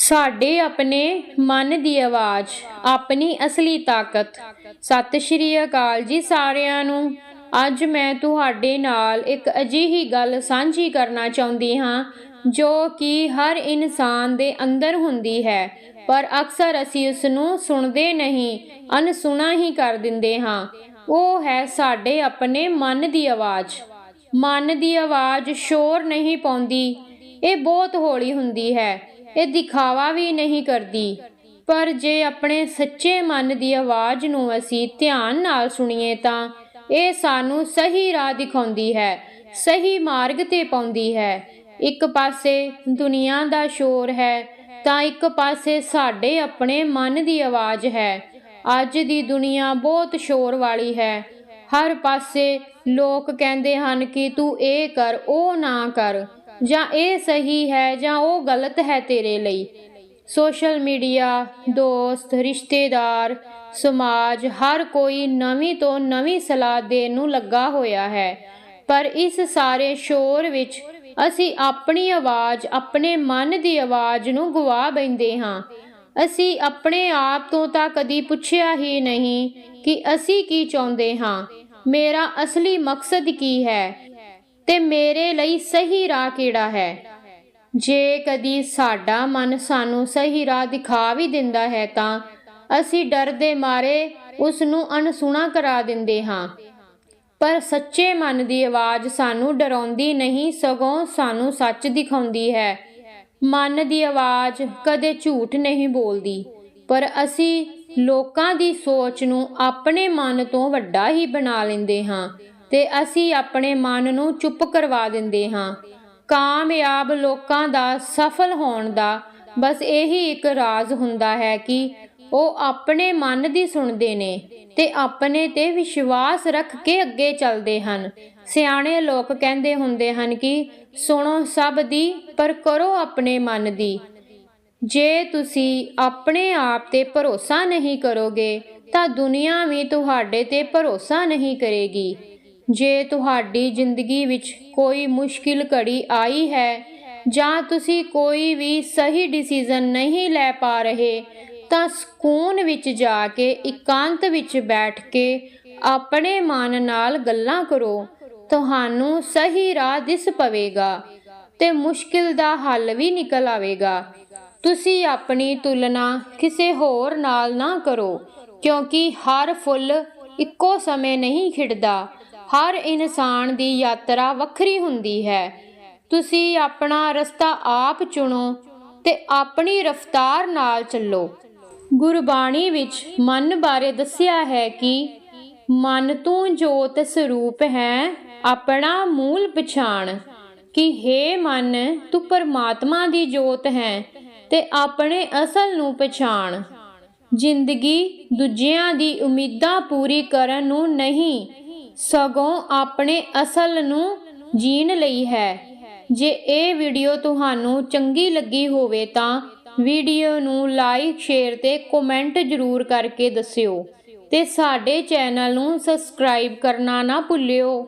ਸਾਡੇ ਆਪਣੇ ਮਨ ਦੀ ਆਵਾਜ਼, ਆਪਣੀ ਅਸਲੀ ਤਾਕਤ। ਸਤਿ ਸ਼੍ਰੀ ਅਕਾਲ ਜੀ ਸਾਰਿਆਂ ਨੂੰ। ਅੱਜ ਮੈਂ ਤੁਹਾਡੇ ਨਾਲ ਇੱਕ ਅਜਿਹੀ ਗੱਲ ਸਾਂਝੀ ਕਰਨਾ ਚਾਹੁੰਦੀ ਹਾਂ, ਜੋ ਕਿ ਹਰ ਇਨਸਾਨ ਦੇ ਅੰਦਰ ਹੁੰਦੀ ਹੈ, ਪਰ ਅਕਸਰ ਅਸੀਂ ਉਸ ਨੂੰ ਸੁਣਦੇ ਨਹੀਂ ਅਨਸੁਣਾ ਹੀ ਕਰ ਦਿੰਦੇ ਹਾਂ। ਉਹ ਹੈ ਸਾਡੇ ਆਪਣੇ ਮਨ ਦੀ ਆਵਾਜ਼। ਮਨ ਦੀ ਆਵਾਜ਼ ਸ਼ੋਰ ਨਹੀਂ ਪਾਉਂਦੀ। ਇਹ ਬਹੁਤ ਹੌਲੀ ਹੁੰਦੀ ਹੈ। ਇਹ ਦਿਖਾਵਾ ਵੀ ਨਹੀਂ ਕਰਦੀ। ਪਰ ਜੇ ਆਪਣੇ ਸੱਚੇ ਮਨ ਦੀ ਆਵਾਜ਼ ਨੂੰ ਅਸੀਂ ਧਿਆਨ ਨਾਲ ਸੁਣੀਏ ਤਾਂ ਇਹ ਸਾਨੂੰ ਸਹੀ ਰਾਹ ਦਿਖਾਉਂਦੀ ਹੈ, ਸਹੀ ਮਾਰਗ ਤੇ ਪਾਉਂਦੀ ਹੈ। ਇੱਕ ਪਾਸੇ ਦੁਨੀਆ ਦਾ ਸ਼ੋਰ ਹੈ, ਤਾਂ ਇੱਕ ਪਾਸੇ ਸਾਡੇ ਆਪਣੇ ਮਨ ਦੀ ਆਵਾਜ਼ ਹੈ। ਅੱਜ ਦੀ ਦੁਨੀਆ ਬਹੁਤ ਸ਼ੋਰ ਵਾਲੀ ਹੈ। ਹਰ ਪਾਸੇ ਲੋਕ ਕਹਿੰਦੇ ਹਨ ਕਿ ਤੂੰ ਇਹ ਕਰ, ਉਹ ਨਾ ਕਰ। ਜਾਂ ਇਹ ਸਹੀ ਹੈ ਜਾਂ ਉਹ ਗਲਤ ਹੈ ਤੇਰੇ ਲਈ। ਸੋਸ਼ਲ ਮੀਡੀਆ, ਦੋਸਤ, ਰਿਸ਼ਤੇਦਾਰ, ਸਮਾਜ, ਹਰ ਕੋਈ ਨਵੀਂ ਤੋਂ ਨਵੀਂ ਸਲਾਹ ਦੇਣ ਨੂੰ ਲੱਗਾ ਹੋਇਆ ਹੈ। ਪਰ ਇਸ ਸਾਰੇ ਸ਼ੋਰ ਵਿੱਚ ਅਸੀਂ ਆਪਣੀ ਆਵਾਜ਼, ਆਪਣੇ ਮਨ ਦੀ ਆਵਾਜ਼ ਨੂੰ ਗਵਾ ਬੈਂਦੇ ਹਾਂ। ਅਸੀਂ ਆਪਣੇ ਆਪ ਤੋਂ ਤਾਂ ਕਦੀ ਪੁੱਛਿਆ ਹੀ ਨਹੀਂ ਕਿ ਅਸੀਂ ਕੀ ਚਾਹੁੰਦੇ ਹਾਂ। ਮੇਰਾ ਅਸਲੀ ਮਕਸਦ ਕੀ ਹੈ? ਤੇ ਮੇਰੇ ਲਈ ਸਹੀ ਰਾਹ ਕਿਹੜਾ ਹੈ? ਜੇ ਕਦੀ ਸਾਡਾ ਮਨ ਸਾਨੂੰ ਸਹੀ ਰਾਹ ਦਿਖਾ ਵੀ ਦਿੰਦਾ ਹੈ ਤਾਂ ਅਸੀਂ ਡਰ ਦੇ ਮਾਰੇ ਉਸ ਨੂੰ ਅਣਸੁਣਾ ਕਰਾ ਦਿੰਦੇ ਹਾਂ। ਪਰ ਸੱਚੇ ਮਨ ਦੀ ਆਵਾਜ਼ ਸਾਨੂੰ ਡਰਾਉਂਦੀ ਨਹੀਂ, ਸਗੋਂ ਸਾਨੂੰ ਸੱਚ ਦਿਖਾਉਂਦੀ ਹੈ। ਮਨ ਦੀ ਆਵਾਜ਼ ਕਦੇ ਝੂਠ ਨਹੀਂ ਬੋਲਦੀ, ਪਰ ਅਸੀਂ ਲੋਕਾਂ ਦੀ ਸੋਚ ਨੂੰ ਆਪਣੇ ਮਨ ਤੋਂ ਵੱਡਾ ਹੀ ਬਣਾ ਲੈਂਦੇ ਹਾਂ। ਤੇ ਅਸੀਂ ਆਪਣੇ ਮਨ ਨੂੰ ਚੁੱਪ ਕਰਵਾ ਦਿੰਦੇ ਹਾਂ। ਕਾਮਯਾਬ ਲੋਕਾਂ ਦਾ ਸਫਲ ਹੋਣ ਦਾ ਬਸ ਇਹੀ ਇੱਕ ਰਾਜ਼ ਹੁੰਦਾ ਹੈ ਕਿ ਉਹ ਆਪਣੇ ਮਨ ਦੀ ਸੁਣਦੇ ਨੇ ਤੇ ਆਪਣੇ ਤੇ ਵਿਸ਼ਵਾਸ ਰੱਖ ਕੇ ਅੱਗੇ ਚੱਲਦੇ ਹਨ। ਸਿਆਣੇ ਲੋਕ ਕਹਿੰਦੇ ਹੁੰਦੇ ਹਨ ਕਿ ਸੁਣੋ ਸਭ ਦੀ ਪਰ ਕਰੋ ਆਪਣੇ ਮਨ ਦੀ। ਜੇ ਤੁਸੀਂ ਆਪਣੇ ਆਪ ਤੇ ਭਰੋਸਾ ਨਹੀਂ ਕਰੋਗੇ ਤਾਂ ਦੁਨੀਆ ਵੀ ਤੁਹਾਡੇ ਤੇ ਭਰੋਸਾ ਨਹੀਂ ਕਰੇਗੀ। ਜੇ ਤੁਹਾਡੀ ਜ਼ਿੰਦਗੀ ਵਿੱਚ ਕੋਈ ਮੁਸ਼ਕਿਲ ਘੜੀ ਆਈ ਹੈ ਜਾਂ ਤੁਸੀਂ ਕੋਈ ਵੀ ਸਹੀ ਡਿਸੀਜਨ ਨਹੀਂ ਲੈ ਪਾ ਰਹੇ, ਤਾਂ ਸਕੂਨ ਵਿੱਚ ਜਾ ਕੇ, ਇਕਾਂਤ ਵਿੱਚ ਬੈਠ ਕੇ ਆਪਣੇ ਮਨ ਨਾਲ ਗੱਲਾਂ ਕਰੋ। ਤੁਹਾਨੂੰ ਸਹੀ ਰਾਹ ਦਿਸ ਪਵੇਗਾ ਤੇ ਮੁਸ਼ਕਿਲ ਦਾ ਹੱਲ ਵੀ ਨਿਕਲ ਆਵੇਗਾ। ਤੁਸੀਂ ਆਪਣੀ ਤੁਲਨਾ ਕਿਸੇ ਹੋਰ ਨਾਲ ਨਾ ਕਰੋ, ਕਿਉਂਕਿ ਹਰ ਫੁੱਲ ਇੱਕੋ ਸਮੇਂ ਨਹੀਂ ਖਿੜਦਾ। ਹਰ ਇਨਸਾਨ ਦੀ ਯਾਤਰਾ ਵੱਖਰੀ ਹੁੰਦੀ ਹੈ। ਤੁਸੀਂ ਆਪਣਾ ਰਸਤਾ ਆਪ ਚੁਣੋ ਤੇ ਆਪਣੀ ਰਫ਼ਤਾਰ ਨਾਲ ਚੱਲੋ। ਗੁਰਬਾਣੀ ਵਿੱਚ ਮਨ ਬਾਰੇ ਦੱਸਿਆ ਹੈ ਕਿ ਮਨ ਤੂੰ ਜੋਤ ਸਰੂਪ ਹੈ ਆਪਣਾ ਮੂਲ ਪਛਾਣ ਕਿ हे ਮਨ, ਤੂੰ ਪਰਮਾਤਮਾ ਦੀ ਜੋਤ ਹੈ ਤੇ ਆਪਣੇ ਅਸਲ ਨੂੰ ਪਛਾਣ। ਜ਼ਿੰਦਗੀ ਦੂਜਿਆਂ ਦੀ ਉਮੀਦਾਂ ਪੂਰੀ ਕਰਨ ਨੂੰ ਨਹੀਂ ਸਗੋਂ ਆਪਣੇ ਅਸਲ ਨੂੰ ਜੀਣ ਲਈ ਹੈ। ਜੇ ਇਹ ਵੀਡੀਓ ਤੁਹਾਨੂੰ ਚੰਗੀ ਲੱਗੀ ਹੋਵੇ ਤਾਂ ਵੀਡੀਓ ਨੂੰ ਲਾਈਕ, ਸ਼ੇਅਰ ਤੇ ਕਮੈਂਟ ਜ਼ਰੂਰ ਕਰਕੇ ਦੱਸਿਓ। ਤੇ ਸਾਡੇ ਚੈਨਲ ਨੂੰ ਸਬਸਕ੍ਰਾਈਬ ਕਰਨਾ ਨਾ ਭੁੱਲਿਓ।